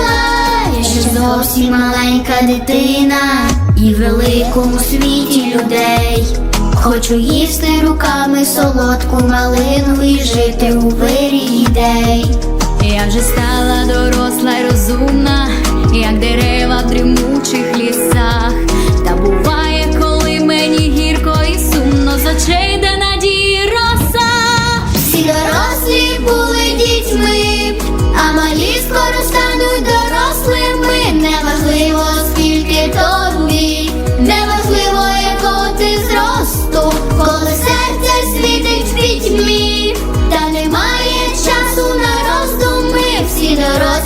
лай. Я ще зовсім маленька дитина і в великому світі людей. Хочу їсти руками солодку малину і жити у вирі ідей. Я вже стала доросла й розумна, як дерева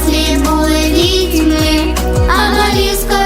дорослі були дітьми, а далі скоро.